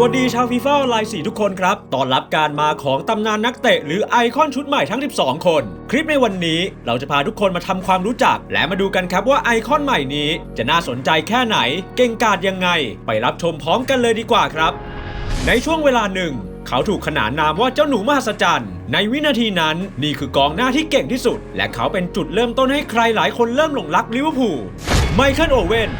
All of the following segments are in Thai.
สวัสดีชาวฟีฟ่าไลน์4ทุกคนครับต้อนรับการมาของตำนานนักเตะ หรือไอคอนชุดใหม่ทั้ง 12 คน คลิปในวันนี้เราจะพาทุกคนมาทำความรู้จัก และมาดูกันครับว่าไอคอนใหม่นี้ จะน่าสนใจแค่ไหน เก่งกาจยังไง ไปรับชมพร้อมกันเลยดีกว่าครับ ในช่วงเวลาหนึ่ง เขาถูกขนานนามว่าเจ้าหนูมหัศจรรย์ในวินาทีนั้นนี่คือกองหน้าที่เก่งที่สุด และเขาเป็นจุดเริ่มต้นให้ใครหลายคนเริ่มหลงรักลิเวอร์พูลไมเคิลโอเว่น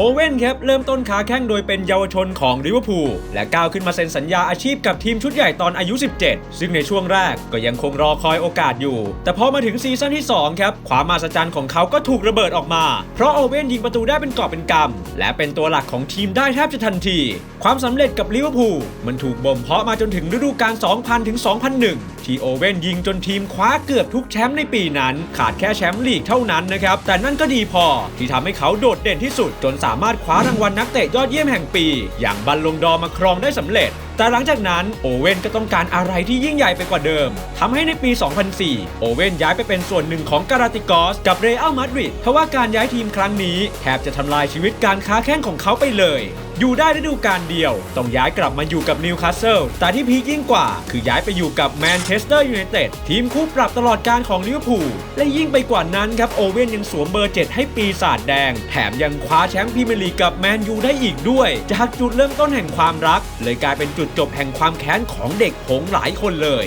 โอเว่นครับเริ่มต้นค้าแข้งโดยเป็นเยาวชนของลิเวอร์พูลและก้าวขึ้นมาเซ็นสัญญาอาชีพกับทีมชุดใหญ่ตอนอายุ 17 ซึ่งในช่วงแรกก็ยังคงรอคอยโอกาสอยู่ แต่พอมาถึงซีซั่นที่ 2 ครับ ความมหัศจรรย์ของเขาก็ถูกระเบิดออกมา เพราะโอเว่นยิงประตูได้เป็นกอบเป็นกำและเป็นตัวหลักของทีมได้แทบจะทันที ความสำเร็จกับลิเวอร์พูลมันถูกบ่มเพาะมาจนถึงฤดูกาล 2000 ถึง 2001 ที่โอเว่นยิงจนทีมคว้าเกือบทุกแชมป์ในปีนั้น ขาดแค่แชมป์ลีกเท่านั้นนะครับแต่นั่นก็ดีพอที่ทำให้เขาโดดเด่นที่สุดจนสามารถคว้ารางวัลนักเตะยอดเยี่ยมแห่งปี อย่างบัลลงดอมาครองได้สำเร็จ แต่หลังจากนั้นโอเว่นก็ต้องการอะไรที่ยิ่งใหญ่ไปกว่าเดิมทำให้ในปี 2004 โอเว่นย้ายไปเป็นส่วนหนึ่งของการาติกอสกับเรอัลมาดริดทว่าการย้ายทีมครั้งนี้แทบจะทำลายชีวิตการค้าแข้งของเขาไปเลย อยู่ได้ฤดูกาลเดียว ต้องย้ายกลับมาอยู่กับนิวคาสเซิลแต่ที่พีคยิ่งกว่า คือย้ายไปอยู่กับแมนเชสเตอร์ยูไนเต็ดทีมคู่ปรับตลอดการของลิเวอร์พูลและยิ่งไปกว่านั้นครับโอเว่นยังสวมเบอร์ 7 ให้ปีศาจแดง แถมยังคว้าแชมป์พรีเมียร์ลีกกับแมนยูได้อีกด้วยจากจุดเริ่มต้นแห่งความรัก เลยกลายเป็นจุดจบแห่งความแค้นของเด็กหงหลายคนเลย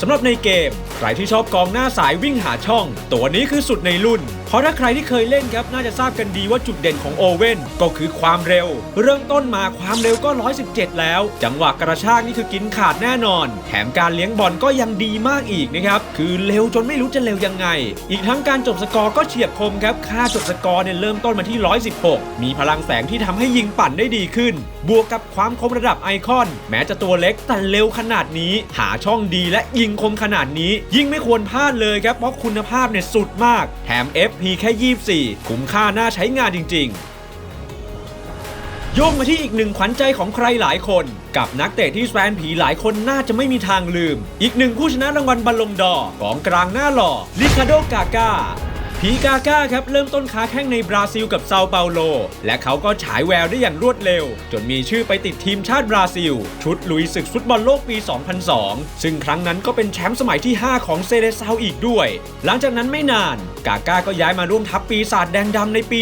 สำหรับในเกม ใครที่ชอบกองหน้าสายวิ่งหาช่อง ตัวนี้คือสุดในรุ่น เพราะถ้าใครที่เคยเล่นครับ น่าจะทราบกันดีว่าจุดเด่นของโอเว่นก็คือความเร็ว เริ่มต้นมาความเร็วก็ 117 แล้ว จังหวะกระชากนี่คือกินขาดแน่นอน แถมการเลี้ยงบอลก็ยังดีมากอีกนะครับ คือเร็วจนไม่รู้จะเร็วยังไง อีกทั้งการจบสกอร์ก็เฉียบคมครับ ค่าจบสกอร์เนี่ยเริ่มต้นมาที่ 116 มีพลังแสงที่ทำให้ยิงปั่นได้ดีขึ้น บวกกับความคมระดับไอคอน แม้จะตัวเล็กแต่เร็วขนาดนี้ หาช่องดีและยิงคมขนาดนี้ ยิ่งไม่ควรพลาดเลยครับ เพราะคุณภาพเนี่ยสุดมาก แถม FP แค่ 24 คุ้มค่าน่าใช้งานจริง ๆโยงมาที่อีกหนึ่งขวัญใจของใครหลายคน กับนักเตะที่แฟนผีหลายคนน่าจะไม่มีทางลืม อีกหนึ่งผู้ชนะรางวัลบอลลงดอของกลางหน้าหล่อลิคาโดกาก้า พีกาก้าครับเริ่มต้นค้าแข้งในบราซิลกับเซาเปาโล และเขาก็ฉายแววได้อย่างรวดเร็ว จนมีชื่อไปติดทีมชาติบราซิล ชุดลุยศึกฟุตบอลโลกปี 2002 ซึ่งครั้งนั้นก็เป็นแชมป์สมัยที่ 5 ของเซเลซาวอีกด้วย หลังจากนั้นไม่นาน กาก้าก็ย้ายมาร่วมทัพปีศาจแดงดำในปี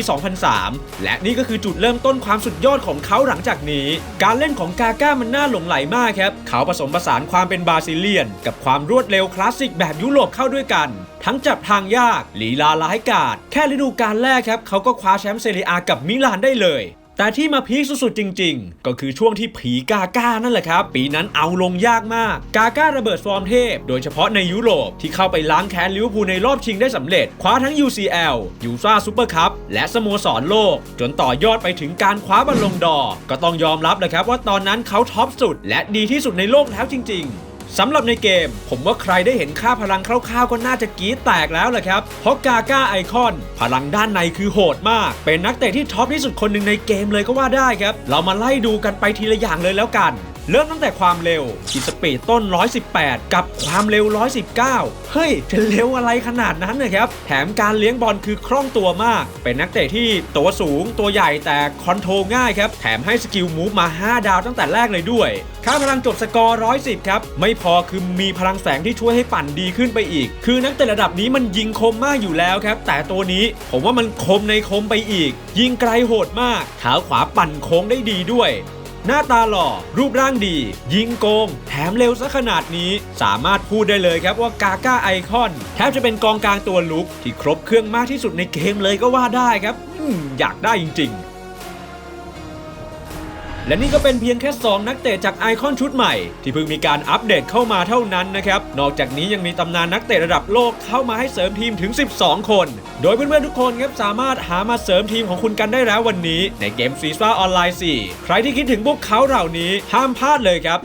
2003 และนี่ก็คือจุดเริ่มต้นความสุดยอดของเขาหลังจากนี้ การเล่นของกาก้ามันน่าหลงไหลมากครับเขาผสมผสานความเป็นบราซิเลียน กับความรวดเร็วคลาสสิกแบบยุโรปเข้าด้วยกัน ทั้งจับทางยากลีลาร้ายกาจแค่ฤดูกาลแรกครับเขาก็คว้าแชมป์เซเรียอากับมิลานได้เลยแต่ที่มาพีคสุดๆจริงๆ ก็คือช่วงที่ผีกาก้านั่นแหละครับ ปีนั้นเอาลงยากมาก กาก้าระเบิดฟอร์มเทพ โดยเฉพาะในยุโรปที่เข้าไปล้างแค้นลิเวอร์พูลในรอบชิงได้สำเร็จ คว้าทั้ง UCL ยูฟ่าซูเปอร์คัพและสโมสรโลก จนต่อยอดไปถึงการคว้าบอลลงดอร์ก็ต้องยอมรับเลยครับว่าตอนนั้นเขาท็อปสุด และดีที่สุดในโลกแล้วจริง ๆ สำหรับในเกม ผมว่าใครได้เห็นค่าพลังคร่าวๆ ก็น่าจะกรี๊ดแตกแล้วแหละครับ เพราะกาก้าไอคอน พลังด้านในคือโหดมาก เป็นนักเตะที่ท็อปที่สุดคนหนึ่งในเกมเลยก็ว่าได้ครับ เรามาไล่ดูกันไปทีละอย่างเลยแล้วกัน เริ่มตั้งแต่ความเร็วที่สปีดต้น 118 กับความเร็ว 119 เฮ้ย จะเร็วอะไรขนาดนั้นนะครับ แถมการเลี้ยงบอลคือคล่องตัวมาก เป็นนักเตะที่ตัวสูงตัวใหญ่แต่คอนโทรลง่ายครับ แถมให้สกิลมูฟมา 5 ดาวตั้งแต่แรกเลยด้วย ค่าพลังจบสกอร์ 110 ครับ ไม่พอคือมีพลังแสงที่ช่วยให้ปั่นดีขึ้นไปอีก คือนักเตะระดับนี้มันยิงคมมากอยู่แล้วครับ แต่ตัวนี้ผมว่ามันคมในคมไปอีก ยิงไกลโหดมากเท้าขวาปั่นโค้งได้ดีด้วย หน้าตาหล่อ รูปร่างดี ยิงโกง แถมเร็วซะขนาดนี้ สามารถพูดได้เลยครับว่ากาก้าไอคอน แทบจะเป็นกองกลางตัวลุกที่ครบเครื่องมากที่สุดในเกมเลยก็ว่าได้ครับ อยากได้จริง ๆ และนี่ก็เป็นเพียงแค่ 2 นักเตะจากไอคอนชุดใหม่ ที่เพิ่งมีการอัปเดตเข้ามาเท่านั้นนะครับ นอกจากนี้ยังมีตำนานนักเตะระดับโลกเข้ามาให้เสริมทีมถึง 12 คน โดยเพื่อนๆทุกคนครับสามารถหามาเสริมทีมของคุณกันได้แล้ววันนี้ ในเกมฟีฟ่าออนไลน์4 ใครที่คิดถึงพวกเขาเหล่านี้ห้ามพลาดเลยครับ